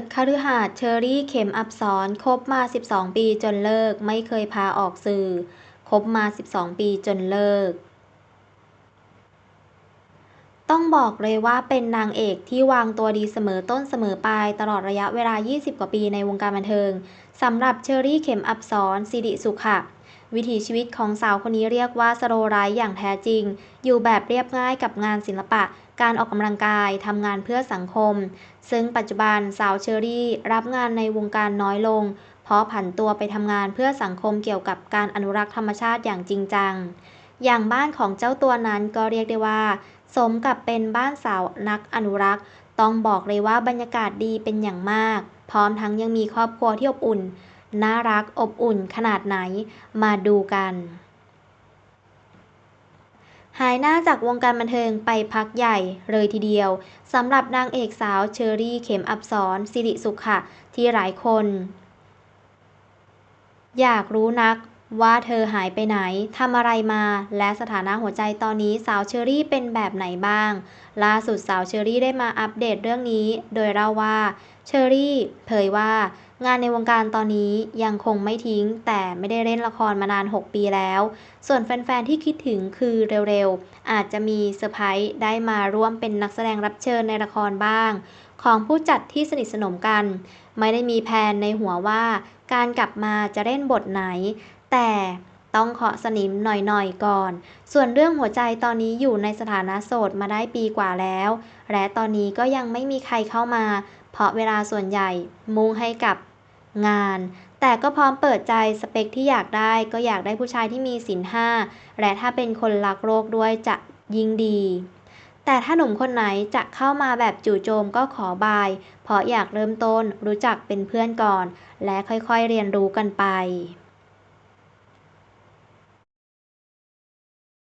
ดคฤหาสน์เชอรี่เข็มอับสรคบมา 12 ปีจนเลิก ไม่เคยพาออกสื่อ คบมา 12 ปีจนเลิก ต้องบอกเลยว่าเป็นนางเอกที่วางตัวดีเสมอต้นเสมอปลายตลอดระยะเวลา 20 กว่าปีในวงการบันเทิงสำหรับเชอรี่เข็มอับสรสิริสุขะวิถีชีวิตของสาวคนนี้เรียกว่าสโลไลฟ์อย่างแท้จริง อยู่แบบเรียบง่ายกับงานศิลปะ การออกกำลังกายทำงานเพื่อสังคม ซึ่งปัจจุบันสาวเชอรี่รับงานในวงการน้อยลง เพราะผันตัวไปทำงานเพื่อสังคมเกี่ยวกับการอนุรักษ์ธรรมชาติอย่างจริงจัง อย่างบ้านของเจ้าตัวนั้นก็เรียกได้ว่า สมกับเป็นบ้านสาวนักอนุรักษ์ ต้องบอกเลยว่าบรรยากาศดีเป็นอย่างมาก พร้อมทั้งยังมีครอบครัวที่อบอุ่น น่ารักอบอุ่นขนาดไหนมาดูกัน หายหน้าจากวงการบันเทิงไปพักใหญ่เลยทีเดียวสำหรับนางเอกสาวเชอรี่เข็มอับสรสิริสุขค่ะที่หลายคน อยากรู้นัก ว่าเธอหายไปไหน ทำอะไรมา และสถานะหัวใจตอนนี้สาวเชอรี่เป็นแบบไหนบ้าง ล่าสุดสาวเชอรี่ได้มาอัปเดตเรื่องนี้ โดยเล่าว่า เชอรี่เผยว่างานในวงการตอนนี้ยังคงไม่ทิ้ง แต่ไม่ได้เล่นละครมานาน 6 ปีแล้ว ส่วนแฟนๆ ที่คิดถึงคือเร็วๆ อาจจะมีเซอร์ไพรส์ได้มาร่วมเป็นนักแสดงรับเชิญในละครบ้าง ของผู้จัดที่สนิทสนมกัน ไม่ได้มีแผนในหัวว่า การกลับมาจะเล่นบทไหน แต่ต้องเคาะสนิมหน่อยๆก่อน ส่วนเรื่องหัวใจตอนนี้อยู่ในสถานะโสดมาได้ปีกว่าแล้ว และตอนนี้ก็ยังไม่มีใครเข้ามา เพราะเวลาส่วนใหญ่มุ่งให้กับงาน แต่ก็พร้อมเปิดใจสเปคที่อยากได้ก็อยากได้ผู้ชายที่มีศีลห้า และถ้าเป็นคนรักโลกด้วยจะยิ่งดีแต่ถ้าหนุ่มคนไหนจะเข้ามาแบบจู่โจมก็ขอบาย เพราะอยากเริ่มต้นรู้จักเป็นเพื่อนก่อน และค่อยๆเรียนรู้กันไป